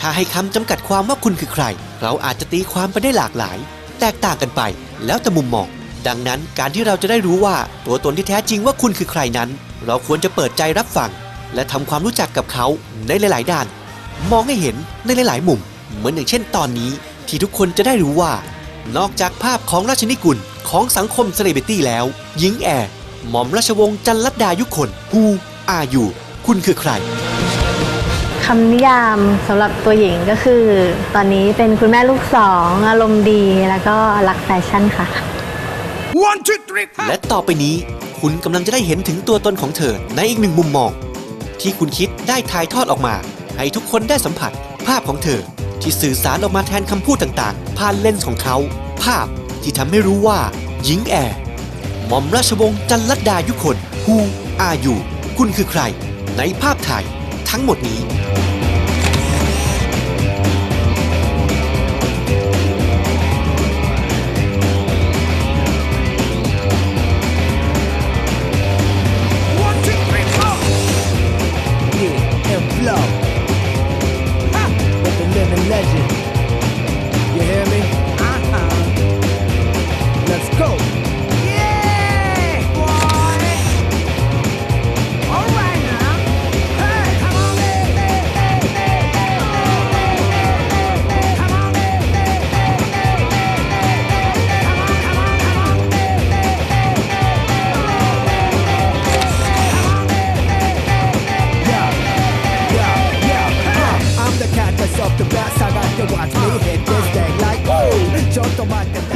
ถ้าให้คำจำกัดความว่าคุณคือใคร เราอาจจะตีความไปได้หลากหลาย แตกต่างกันไป แล้วแต่มุมมอง ดังนั้นการที่เราจะได้รู้ว่าตัวตนที่แท้จริงว่าคุณคือใครนั้น เราควรจะเปิดใจรับฟัง และทำความรู้จักกับเขาในหลาย ๆ ด้าน มองให้เห็นในหลาย ๆ มุม เหมือนอย่างเช่นตอนนี้ ที่ทุกคนจะได้รู้ว่า นอกจากภาพของราชนิกุลของสังคมเซเลบริตี้แล้วหญิงแอร์หม่อมราชวงศ์จันลัดดายุคนฮูอาอยู่ คุณคือใคร คำนิยามสำหรับตัวหญิงก็คือ ตอนนี้เป็นคุณแม่ลูกสองอารมณ์ดีแล้วก็รักแฟชั่นค่ะ One, two, three, และต่อไปนี้ คุณกำลังจะได้เห็นถึงตัวตนของเธอในอีกหนึ่งมุมมอง ที่คุณคิดได้ถ่ายทอดออกมา ให้ทุกคนได้สัมผัส ภาพของเธอ ที่สื่อสารออกมาแทนคำพูดต่างๆ ผ่านเลนส์ของเขา ภาพที่ทำให้รู้ว่าหญิงแอร์หม่อมราชวงศ์จันลัดดายุคนฮูอายูคุณคือใคร ในภาพถ่าย ทั้งหมดนี้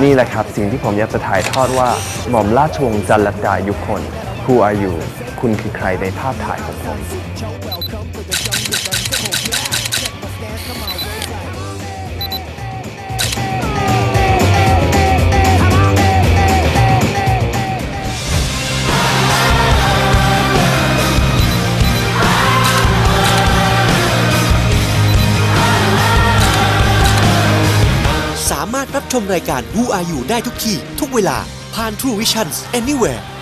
นี่แหละครับสิ่งที่ผมอยากจะถ่ายทอดว่า หม่อมราชวงศ์จันลดายุคน Who are you คุณคือใครในภาพถ่ายของผม รับชมรายการ Who Are You ได้ทุกที่ ทุกเวลาผ่าน True Visions Anywhere